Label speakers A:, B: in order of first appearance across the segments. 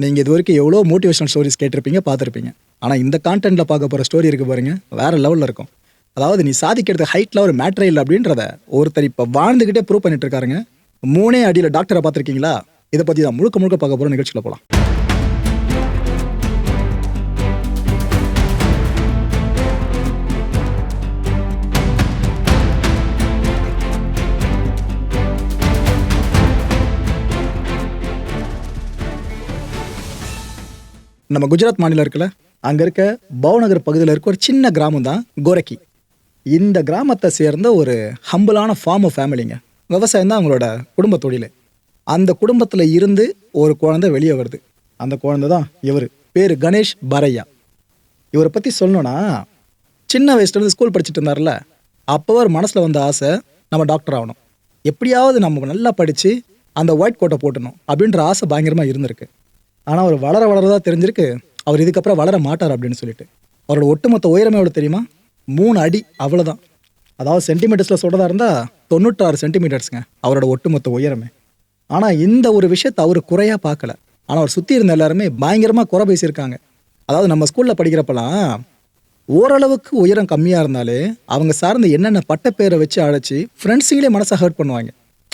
A: நீங்கள் இது வரைக்கும் எவ்வளோ மோட்டிவேஷனல் ஸ்டோரிஸ் கேட்டிருப்பீங்க பார்த்துருப்பீங்க. ஆனால் இந்த கான்டென்ட்டில் பார்க்க போகிற ஸ்டோரி இருக்குது பாருங்கள் வேறு லெவலில் இருக்கும். அதாவது நீ சாதிக்கிறது ஹைட்டில் ஒரு மேட்ரே இல்லை அப்படின்றத ஒருத்தர் இப்போ வாழ்ந்துக்கிட்டே ப்ரூவ் பண்ணிட்டு இருக்காருங்க. மூணே அடியில் டாக்டரை பார்த்துருக்கீங்களா? இதை பற்றி தான் முழுக்க முழுக்க பார்க்க போகிற நிகழ்ச்சியில் போகலாம் நம்ம குஜராத் மாநிலம் இருக்குல்ல அங்கே இருக்க பவநகர் பகுதியில் இருக்க ஒரு சின்ன கிராமம் தான் கோரக்கி. இந்த கிராமத்தை சேர்ந்த ஒரு ஹம்பிளான ஃபார்ம் ஃபேமிலிங்க விவசாயம் தான் அவங்களோட குடும்ப தொழில். அந்த குடும்பத்தில் இருந்து ஒரு குழந்தை வெளியே வருது. அந்த குழந்தை தான் இவர். பேர் கணேஷ் பரையா. இவரை பற்றி சொல்லணும்னா சின்ன வயசுலேருந்து ஸ்கூல் படிச்சுட்டு இருந்தார்ல அப்போ ஒரு மனசில் வந்த ஆசை நம்ம டாக்டர் ஆகணும். எப்படியாவது நம்ம நல்லா படித்து அந்த ஒயிட் கோட்டை போட்டணும் அப்படின்ற ஆசை பயங்கரமாக இருந்திருக்கு. ஆனால் அவர் வளர வளரதா தெரிஞ்சிருக்கு. அவர் இதுக்கப்புறம் வளர மாட்டார் அப்படின்னு சொல்லிட்டு. அவரோட ஒட்டுமொத்த உயரமே எவ்வளோ தெரியுமா? மூணு அடி அவ்வளோதான் அதாவது சென்டிமீட்டர்ஸில் சொல்கிறதா இருந்தால் தொண்ணூற்றாறு சென்டிமீட்டர்ஸுங்க அவரோட ஒட்டுமொத்த உயரமே. ஆனால் இந்த ஒரு விஷயத்தை அவர் குறையாக பார்க்கல. ஆனால் அவர் சுற்றி இருந்த எல்லாருமே பயங்கரமாக குறை பேசியிருக்காங்க. அதாவது நம்ம ஸ்கூலில் படிக்கிறப்பெல்லாம் ஓரளவுக்கு உயரம் கம்மியாக இருந்தாலே அவங்க சார்ந்த என்னென்ன பட்டப்பேரை வச்சு அழைச்சி ஃப்ரெண்ட்ஸுங்களே மனசை ஹர்ட் பண்ணுவாங்க.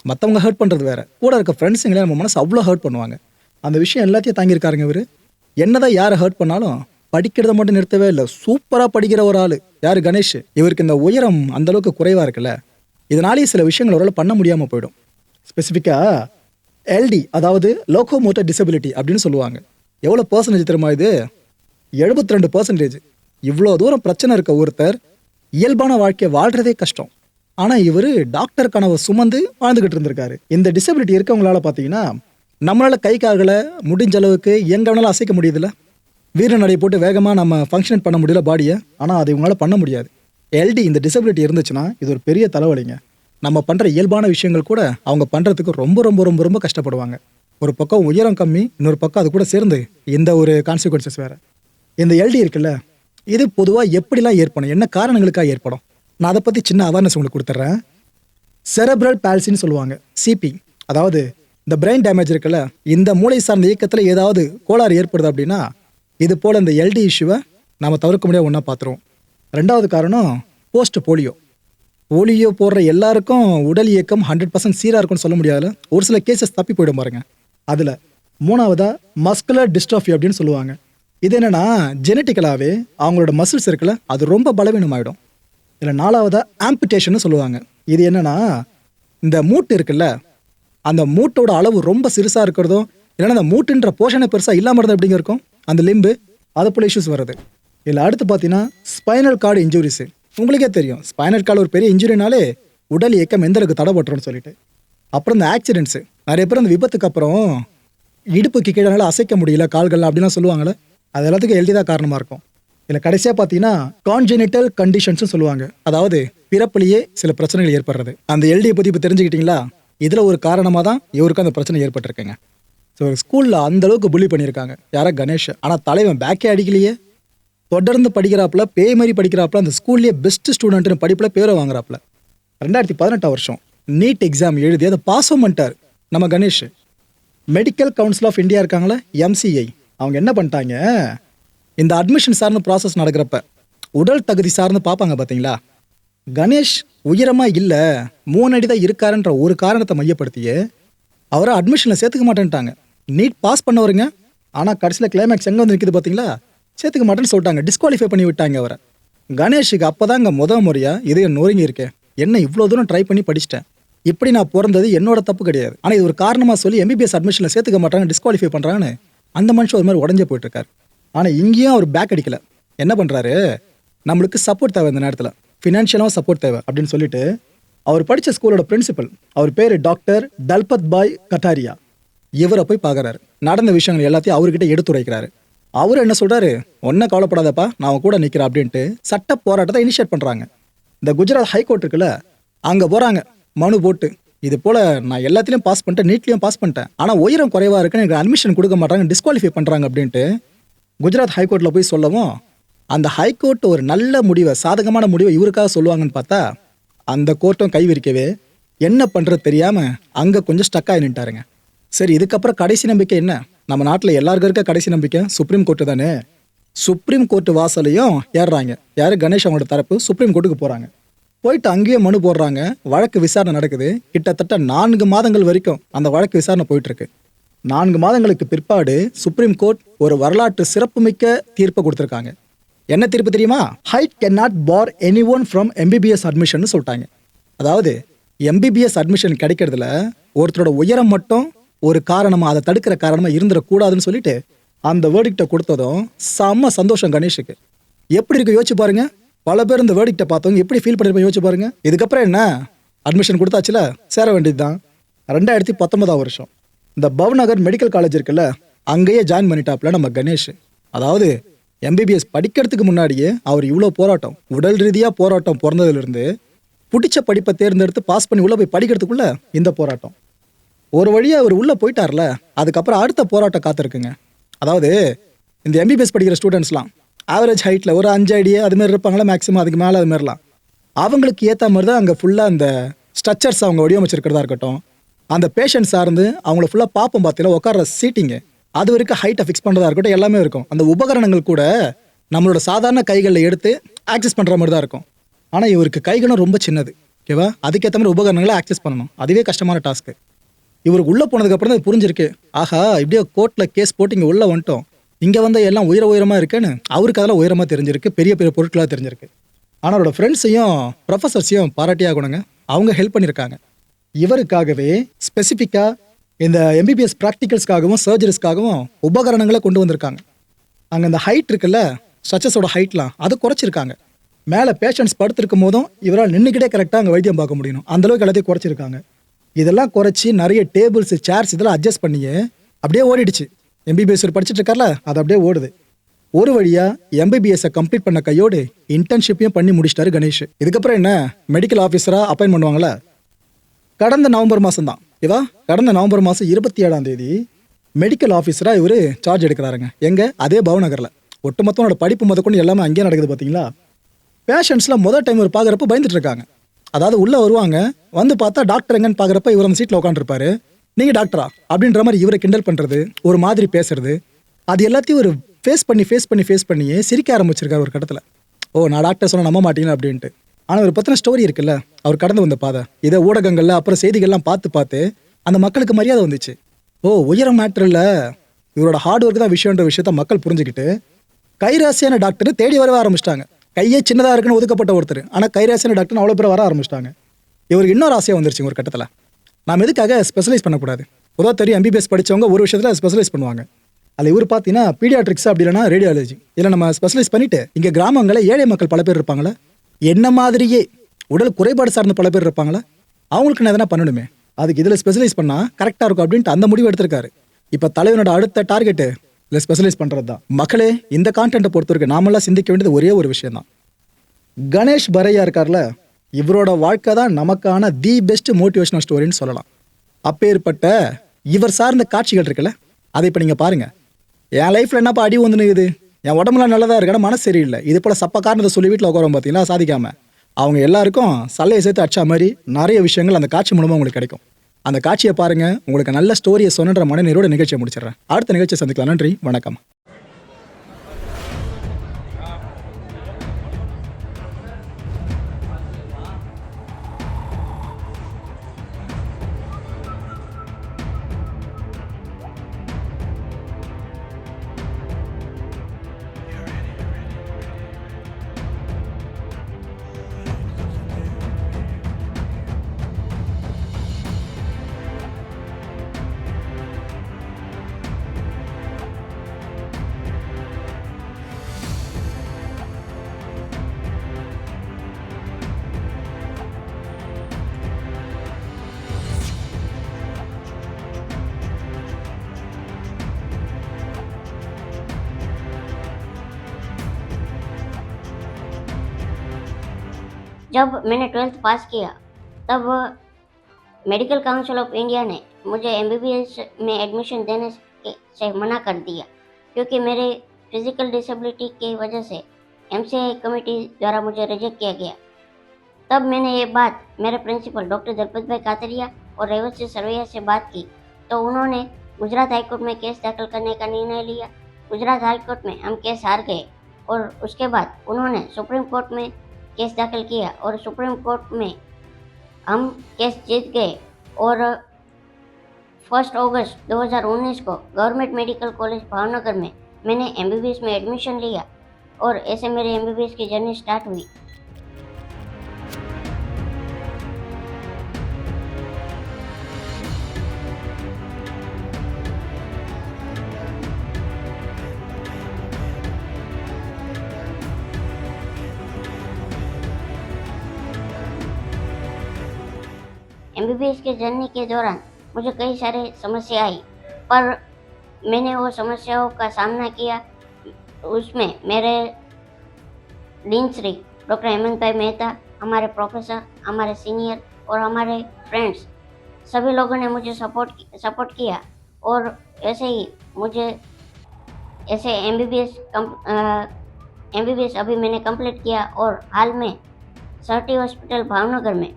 A: மற்றவங்க ஹர்ட் பண்ணுறது வேறு. கூட இருக்க ஃப்ரெண்ட்ஸுங்களே நம்ம மனசு அவ்வளோ ஹர்ட் பண்ணுவாங்க. அந்த விஷயம் எல்லாத்தையும் தாங்கியிருக்காருங்க இவர். என்னதான் யாரை ஹர்ட் பண்ணாலும் படிக்கிறத மட்டும் நிறுத்தவே இல்லை. சூப்பராக படிக்கிற ஒரு ஆள். யார் கணேஷ்? இவருக்கு இந்த உயரம் அந்தளவுக்கு குறைவாக இருக்குல்ல. இதனாலேயே சில விஷயங்கள் அவரால் பண்ண முடியாமல் போயிடும். ஸ்பெசிஃபிக்காக எல்டி அதாவது லோகோமோட்டர் டிசபிலிட்டி அப்படின்னு சொல்லுவாங்க. எவ்வளோ பர்சன்டேஜ் தெரியுமா இது? எழுபத்தி ரெண்டு பர்சன்டேஜ் இவ்வளோ தூரம் பிரச்சனை இருக்க ஒருத்தர் இயல்பான வாழ்க்கையை வாழ்கிறதே கஷ்டம். ஆனால் இவர் டாக்டர் கனவை சுமந்து வாழ்ந்துக்கிட்டு இருந்திருக்காரு. இந்த டிசபிலிட்டி இருக்கவங்களால பார்த்தீங்கன்னா நம்மளால் கை கால்களை முடிஞ்ச அளவுக்கு எங்கே வேணாலும் அசைக்க முடியுதுல்ல? வீர நடை போட்டு வேகமாக நம்ம ஃபங்க்ஷன் பண்ண முடியல பாடியை ஆனால் அது இவங்களால பண்ண முடியாது. எல்டி இந்த டிசபிலிட்டி இருந்துச்சுன்னா இது ஒரு பெரிய தலைவலிங்க. நம்ம பண்ணுற இயல்பான விஷயங்கள் கூட அவங்க பண்ணுறதுக்கு ரொம்ப ரொம்ப ரொம்ப ரொம்ப கஷ்டப்படுவாங்க. ஒரு பக்கம் உயரம் கம்மி இன்னொரு பக்கம் அது கூட சேர்ந்து இந்த ஒரு கான்சிக்வன்சஸ் வேறு. இந்த எல்டி இருக்குல்ல இது பொதுவாக எப்படிலாம் ஏற்படும்? என்ன காரணங்களுக்காக ஏற்படும்? நான் அதை பற்றி சின்ன அவேர்னஸ் உங்களுக்கு கொடுத்துட்றேன் செரப்ரல் பேல்சின்னு சொல்லுவாங்க. சிபி அதாவது இந்த பிரெயின் டேமேஜ் இருக்குல்ல இந்த மூளை சார்ந்த இயக்கத்தில் ஏதாவது கோளாறு ஏற்படுது அப்படின்னா இது போல் இந்த எல்டி இஷ்யூவை நாம் தவிர்க்க முடியாத ஒன்றா பார்த்துருவோம் ரெண்டாவது காரணம் போஸ்ட் போலியோ போலியோ போடுற எல்லாருக்கும் உடல் இயக்கம் ஹண்ட்ரட் பர்சன்ட் சீராக இருக்கும்னு சொல்ல முடியாதுல ஒரு சில கேசஸ் தப்பி போயிடும் பாருங்க. அதில் மூணாவதாக மஸ்குலர் டிஸ்ட்ராஃபி அப்படின்னு சொல்லுவாங்க. இது என்னென்னா ஜெனட்டிக்கலாகவே அவங்களோட மசில்ஸ் இருக்குல்ல அது ரொம்ப பலவீனமாயிடும். இதில் நாலாவதாக ஆம்பிடேஷன் சொல்லுவாங்க. இது என்னென்னா இந்த மூட்டு இருக்குல்ல அந்த மூட்டோட அளவு ரொம்ப சிறுசாக இருக்கிறதும் இல்லைன்னா அந்த மூட்டுன்ற போஷனை பெருசாக இல்லாமல் இருந்தது எப்படிங்க இருக்கும்? அந்த லிம்பு அதை போல் இஷ்யூஸ் வருது. இதில் அடுத்து பார்த்தீங்கன்னா ஸ்பைனல் கார்டு இன்ஜுரிஸு உங்களுக்கே தெரியும் ஸ்பைனல் கார்டு ஒரு பெரிய இன்ஜுரினாலே உடல் இயக்கம் எந்த அளவுக்கு தடைப்பட்டுரும்னு சொல்லிட்டு. அப்புறம் இந்த ஆக்சிடென்ட்ஸு நிறைய பேர் அந்த விபத்துக்கு அப்புறம் இடுப்புக்கு கீழே அசைக்க முடியல கால்கள் அப்படிலாம் சொல்லுவாங்களே அது எல்லாத்துக்கும் எழுதி தான் காரணமாக இருக்கும். இதில் கடைசியாக பார்த்தீங்கன்னா கான்ஜெனிட்டல் கண்டிஷன்ஸும் சொல்லுவாங்க. அதாவது பிறப்புலேயே சில பிரச்சனைகள் ஏற்படுறது. அந்த எல்டியை பற்றி இப்போ தெரிஞ்சுக்கிட்டீங்களா? இதில் ஒரு காரணமாக தான் இவருக்கு அந்த பிரச்சனை ஏற்பட்டிருக்குங்க. ஸோ ஸ்கூலில் அந்தளவுக்கு புள்ளி பண்ணியிருக்காங்க. யாரா கணேஷ். ஆனால் தலைவன் பேக்கே அடிக்கலையே. தொடர்ந்து படிக்கிறாப்புல பேய் மாதிரி படிக்கிறாப்புல அந்த ஸ்கூல்லேயே பெஸ்ட் ஸ்டூடெண்ட்னு படிப்பில் பேரை வாங்குறாப்புல. ரெண்டாயிரத்தி பதினெட்டாம் வருஷம் நீட் எக்ஸாம் எழுதி அதை பாஸும் பண்ணிட்டார் நம்ம Ganesh. Medical council of India இருக்காங்களே எம்சிஐ அவங்க என்ன பண்ணிட்டாங்க? இந்த அட்மிஷன் சார்ந்த ப்ராசஸ் நடக்கிறப்ப உடல் தகுதி சார்ந்து பார்ப்பாங்க பார்த்தீங்களா கணேஷ் உயரமாக இல்லை மூணு அடி தான் இருக்காருன்ற ஒரு காரணத்தை மையப்படுத்தியே அவரை அட்மிஷனில் சேர்த்துக்க மாட்டேன்ட்டாங்க. நீட் பாஸ் பண்ணவருங்க ஆனால் கடைசியில் கிளைமேக்ஸ் எங்கே வந்து நிற்கிது பார்த்தீங்களா சேர்த்துக்க மாட்டேன்னு சொல்லிட்டாங்க டிஸ்குவாலிஃபை பண்ணி விட்டாங்க அவரை. கணேஷுக்கு அப்போதாங்க முத முறையாக இதயம் நொறுங்கி இருக்கேன் என்ன இவ்வளோ தூரம் ட்ரை பண்ணி படிச்சிட்டேன். இப்படி நான் பிறந்தது என்னோட தப்பு கிடையாது. ஆனால் இது ஒரு காரணமாக சொல்லி எம்பிபிஎஸ் அட்மிஷனில் சேர்த்துக்க மாட்டாங்க டிஸ்குவாலிஃபை பண்ணுறாங்கன்னு அந்த மனுஷன் ஒரு மாதிரி உடஞ்சே போயிட்டுருக்காரு ஆனால் இங்கேயும் அவர் பேக் அடிக்கலை. என்ன பண்ணுறாரு நம்மளுக்கு சப்போர்ட் தேவை இந்த நேரத்தில். ஃபினான்ஷியலாகவும் சப்போர்ட் தேவை அப்படின்னு சொல்லிட்டு அவர் படித்த ஸ்கூலோட பிரின்சிபல் அவர் பேர் டாக்டர் தல்பத் பாய் கட்டாரியா. இவரை போய் பார்க்குறாரு. நடந்த விஷயங்கள் எல்லாத்தையும் அவர்கிட்ட எடுத்துரைக்கிறாரு. அவர் என்ன சொல்கிறாரு ஒன்றும் கவலைப்படாதப்பா நான் அவன் கூட நிற்கிறேன் அப்படின்ட்டு சட்ட போராட்டத்தை இனிஷியேட் பண்ணுறாங்க இந்த குஜராத் ஹைகோர்ட் இருக்குல்ல அங்கே போகிறாங்க மனு போட்டு இது போல் நான் எல்லாத்திலையும் பாஸ் பண்ணிட்டேன் நீட்லேயும் பாஸ் பண்ணிட்டேன். ஆனால் உயரம் குறைவாக இருக்குன்னு எனக்கு அட்மிஷன் கொடுக்க மாட்டாங்க டிஸ்குவாலிஃபை பண்ணுறாங்க அப்படின்ட்டு குஜராத் ஹைகோர்ட்டில் போய் சொல்லவும் அந்த ஹைகோர்ட் ஒரு நல்ல முடிவை சாதகமான முடிவை இவருக்காக சொல்லுவாங்கன்னு பார்த்தா அந்த கோர்ட்டும் கை விரிக்கவே என்ன பண்ணுறது தெரியாமல் அங்கே கொஞ்சம் ஸ்டக் ஆகி நின்ட்டாருங்க சரி இதுக்கப்புறம் கடைசி நம்பிக்கை என்ன? நம்ம நாட்டில் எல்லாருக்கும் இருக்க கடைசி நம்பிக்கை சுப்ரீம் கோர்ட்டு தானே? சுப்ரீம் கோர்ட்டு வாசலையும் ஏறுறாங்க. யார்? கணேஷ் அவங்களோட தரப்பு சுப்ரீம் கோர்ட்டுக்கு போகிறாங்க போயிட்டு அங்கேயே மனு போடுறாங்க. வழக்கு விசாரணை நடக்குது. கிட்டத்தட்ட நான்கு மாதங்கள் வரைக்கும் அந்த வழக்கு விசாரணை போயிட்டு இருக்கு நான்கு மாதங்களுக்கு பிற்பாடு சுப்ரீம் கோர்ட் ஒரு வரலாற்று சிறப்புமிக்க தீர்ப்பை கொடுத்துருக்காங்க. என்ன தீர்ப்பு தெரியுமா? Height can not bar any one from MBBS admission சொல்லிட்டாங்க. அதாவது எம்பிபிஎஸ் அட்மிஷன் கிடைக்கிறதுல ஒருத்தரோட உயரம் மட்டும் ஒரு காரணமாக அதை தடுக்கிற காரணமாக இருந்துடக்கூடாதுன்னு சொல்லிட்டு அந்த வேர்டிக்டை கொடுத்ததும் செம்ம சந்தோஷம் கணேஷுக்கு. எப்படி இருக்கு யோசிச்சு பாருங்க. பல பேர் இந்த வேர்டிக்டை பார்த்தவங்க எப்படி ஃபீல் பண்ணிருப்போம் யோசிச்சு பாருங்க. இதுக்கப்புறம் என்ன? அட்மிஷன் கொடுத்தாச்சுல? சேர வேண்டியதுதான். ரெண்டாயிரத்தி பத்தொன்பதாம் வருஷம். இந்த பவ்நகர் மெடிக்கல் காலேஜ் இருக்குல்ல அங்கேயே ஜாயின் பண்ணிட்டாப்ல நம்ம கணேஷ். அதாவது எம்பிபிஎஸ் படிக்கிறதுக்கு முன்னாடியே அவர் இவ்வளோ போராட்டம் உடல் ரீதியாக போராட்டம் பிறந்ததுலேருந்து பிடிச்ச படிப்பை தேர்ந்தெடுத்து பாஸ் பண்ணி உள்ளே போய் படிக்கிறதுக்குள்ள இந்த போராட்டம். ஒரு வழியாக அவர் உள்ளே போயிட்டார்ல அதுக்கப்புறம் அடுத்த போராட்டம் காத்திருக்குங்க. அதாவது இந்த எம்பிபிஎஸ் படிக்கிற ஸ்டூடெண்ட்ஸ்லாம் ஆவரேஜ் ஹைட்டில் ஒரு அஞ்சு அடி அதுமாரி இருப்பாங்களா மேக்ஸிமம் அதுக்கு மேலே அதுமாரிலாம் அவங்களுக்கு ஏற்ற மாதிரி தான் அங்கே ஃபுல்லாக அந்த ஸ்ட்ரக்சர்ஸ் அவங்க வடிவமைச்சிருக்கிறதா இருக்கட்டும் அந்த பேஷண்ட் சார்ந்து அவங்கள ஃபுல்லாக பார்ப்போம் பார்த்தீங்கன்னா உட்கார சீட்டிங்கு அது வரைக்கும் ஹைட்டை ஃபிக்ஸ் பண்ணுறதா இருக்கட்டும் எல்லாமே இருக்கும். அந்த உபகரணங்கள் கூட நம்மளோட சாதாரண கைகளில் எடுத்து ஆக்சஸ் பண்ணுற மாதிரி தான் இருக்கும். ஆனால் இவருக்கு கைகளும் ரொம்ப சின்னது. ஓகேவா? அதுக்கேற்ற மாதிரி உபகரணங்களை ஆக்சஸ் பண்ணணும். அதுவே கஷ்டமான டாஸ்க்கு இவருக்கு உள்ளே போனதுக்கப்புறம் தான் புரிஞ்சிருக்கு. ஆஹா இப்படியே கோர்ட்டில் கேஸ் போட்டு இங்கே உள்ளே வந்துட்டோம். இங்கே வந்து எல்லாம் உயர உயரமாக இருக்குன்னு அவருக்கு அதெல்லாம் உயரமாக தெரிஞ்சிருக்கு. பெரிய பெரிய பொருட்களாக தெரிஞ்சிருக்கு. ஆனால் அவரோட ஃப்ரெண்ட்ஸையும் ப்ரொஃபஸர்ஸையும் பாராட்டியாகணுங்க. அவங்க ஹெல்ப் பண்ணியிருக்காங்க இவருக்காகவே ஸ்பெசிஃபிக்காக இந்த எம்பிபிஎஸ் ப்ராக்டிகல்ஸ்க்காகவும் சர்ஜரிஸ்க்காகவும் உபகரணங்களை கொண்டு வந்திருக்காங்க. அங்கே இந்த ஹைட் இருக்குல்ல ஸ்ட்ரச்சஸோட ஹைட்லாம் அது குறைச்சிருக்காங்க. மேலே பேஷண்ட்ஸ் படுத்திருக்கும் போதும் இவரால் நின்றுக்கிட்டே கரெக்டாக அங்கே வைத்தியம் பார்க்க முடியும் அந்தளவுக்கு எல்லாத்தையும் குறைச்சிருக்காங்க. இதெல்லாம் குறைச்சி நிறைய டேபிள்ஸ் சேர்ஸ் இதெல்லாம் அட்ஜஸ்ட் பண்ணியே அப்படியே ஓடிடுச்சு. எம்பிபிஎஸ் படிச்சுட்டு இருக்கார்ல அது அப்படியே ஓடுது. ஒரு வழியாக எம்பிபிஎஸ்ஸை கம்ப்ளீட் பண்ண கையோடு இன்டர்ன்ஷிப்பையும் பண்ணி முடிச்சிட்டாரு கணேஷ். இதுக்கப்புறம் என்ன மெடிக்கல் ஆஃபீஸராக அப்பாயின் பண்ணுவாங்களே கடந்த நவம்பர் மாதம் தான் இதா கடந்த நவம்பர் மாதம் இருபத்தி ஏழாம் தேதி மெடிக்கல் ஆஃபீஸராக இவர் சார்ஜ் எடுக்கிறாருங்க. எங்கே? அதே பவநகரில். ஒட்டுமொத்தனோட படிப்பு முதற்கொண்டு எல்லாமே அங்கேயே நடக்குது பார்த்தீங்களா பேஷண்ட்ஸ்லாம் முதல் டைம் இவர் பார்க்குறப்ப பயந்துட்டு இருக்காங்க அதாவது உள்ளே வருவாங்க வந்து பார்த்தா டாக்டர் எங்கன்னு பார்க்குறப்ப இவர் அந்த சீட்டில் உட்காந்துருப்பாரு நீங்கள் டாக்டரா அப்படின்ற மாதிரி இவரை கிண்டல் பண்ணுறது ஒரு மாதிரி பேசுறது அது எல்லாத்தையும் ஒரு ஃபேஸ் பண்ணி ஃபேஸ் பண்ணி ஃபேஸ் பண்ணியே சிரிக்க ஆரம்பிச்சிருக்காரு ஒரு கட்டத்தில். ஓ நான் டாக்டர் சொன்ன நம்ப மாட்டீங்களா? அப்படின்ட்டு. ஆனால் ஒரு பற்றின ஸ்டோரி இருக்குல்ல? அவர் கடந்து வந்த பாதை. இதை ஊடகங்களில் அப்புறம் செய்திகள்லாம் பார்த்து பார்த்து அந்த மக்களுக்கு மரியாதை வந்துச்சு. ஓ உயரம் மேட்டரில் இவரோட ஹார்ட் ஒர்க் தான் விஷயன்ற விஷயத்த மக்கள் புரிஞ்சுக்கிட்டு கைராசியான டாக்டர் தேடி வரவே ஆரம்பிச்சிட்டாங்க. கையே சின்னதாக இருக்குன்னு ஒதுக்கப்பட்ட ஒருத்தர். ஆனால் கைராசியான டாக்டர் அவ்வளோ பேர் வர ஆரம்பிச்சிட்டாங்க. இவருக்கு இன்னொரு ஆசையாக வந்துருச்சு ஒரு கட்டத்தில். நாம் எதுக்காக ஸ்பெஷலைஸ் பண்ணக்கூடாது? உதவ தெரியும் எம்பிபிஎஸ் படிச்சவங்க ஒரு விஷயத்தில் ஸ்பெஷலைஸ் பண்ணுவாங்க. அதில் இவர் பார்த்தீங்கன்னா பீடியாட்ரிக்ஸ் அப்படி இல்லைனா ரேடியாலஜி இதில் நம்ம ஸ்பெஷலைஸ் பண்ணிவிட்டு இங்கே கிராமங்களில் ஏழை மக்கள் பல பேர் இருப்பாங்களே என்ன மாதிரியே உடல் குறைபாடு சார்ந்த பல பேர் இருப்பாங்களா? அவங்களுக்கு நான் எதனா பண்ணணுமே? அதுக்கு இதில் ஸ்பெஷலைஸ் பண்ணால் கரெக்டாக இருக்கும் அப்படின்ட்டு அந்த முடிவு எடுத்திருக்காரு. இப்போ தலைவனோட அடுத்த டார்கெட்டு இல்லை ஸ்பெஷலைஸ் பண்ணுறது தான் மக்களே இந்த கான்டென்ட்டை பொறுத்த வரைக்கும் நாமெல்லாம் சிந்திக்க வேண்டியது ஒரே ஒரு விஷயம் தான் கணேஷ் பரையா இருக்கார்ல இவரோட வாழ்க்கை தான் நமக்கான தி பெஸ்ட் மோட்டிவேஷனல் ஸ்டோரின்னு சொல்லலாம். அப்பேற்பட்ட இவர் சார்ந்த காட்சிகள் இருக்குல்ல அதை இப்போ நீங்கள் பாருங்கள் என் லைஃப்பில் என்னப்பா அடி வந்து இது என் உடம்புலாம் நல்லதாக இருக்கு ஆனால் மனசு சரியில்லை. இது போல் சப்ப காரணத்தை சொல்லி வீட்டில் உட்காரோம் பார்த்தீங்கன்னா சாதிக்காமல் அவங்க எல்லாருக்கும் சல்லையை சேர்த்து அடிச்சா மாதிரி நிறைய விஷயங்கள் அந்த காட்சி மூலமாக உங்களுக்கு கிடைக்கும். அந்த காட்சியை பாருங்கள் உங்களுக்கு நல்ல ஸ்டோரியை சொன்னன்ற மனநிறைவோட நிகழ்ச்சியை முடிச்சிடுறேன். அடுத்த நிகழ்ச்சியை சந்திக்கலாம். நன்றி வணக்கம்.
B: जब मैंने ट्वेल्थ पास किया, तब मेडिकल काउंसिल ऑफ़ इंडिया ने मुझे एमबीबीएस में एडमिशन देने से मना कर दिया, क्योंकि मेरे फ़िज़िकल डिसेबिलिटी की वजह से एमसीआई कमेटी द्वारा मुझे रिजेक्ट किया गया। तब मैंने ये बात मेरे प्रिंसिपल डॉक्टर दलपत भाई कातरिया और रेवती सरवैया से बात की तो उन्होंने गुजरात हाईकोर्ट में केस दाखिल करने का निर्णय लिया। गुजरात हाईकोर्ट में हम केस हार गए और उसके बाद उन्होंने सुप्रीम कोर्ट में केस दाखिल किया और सुप्रीम कोर्ट में हम केस जीत गए और फ़र्स्ट अगस्त 2019 को गवर्नमेंट मेडिकल कॉलेज भावनगर में मैंने एमबीबीएस में एडमिशन लिया और ऐसे मेरी एमबीबीएस की जर्नी स्टार्ट हुई। एमबीबीएस की जर्नी के दौरान मुझे कई सारे समस्या आई, पर मैंने वो समस्याओं का सामना किया। उसमें मेरे श्री डॉक्टर हेमंत भाई मेहता, हमारे प्रोफेसर, हमारे सीनियर और हमारे फ्रेंड्स, सभी लोगों ने मुझे सपोर्ट सपोर्ट किया और ऐसे ही मुझे ऐसे M B B S M B B S अभी मैंने कंप्लीट किया और हाल में सर्टी हॉस्पिटल भावनगर में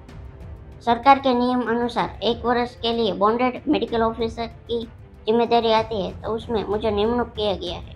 B: सरकार के नियम अनुसार एक वर्ष के लिए बॉन्डेड मेडिकल ऑफिसर की ज़िम्मेदारी आती है तो उसमें मुझे नियुक्त किया गया है।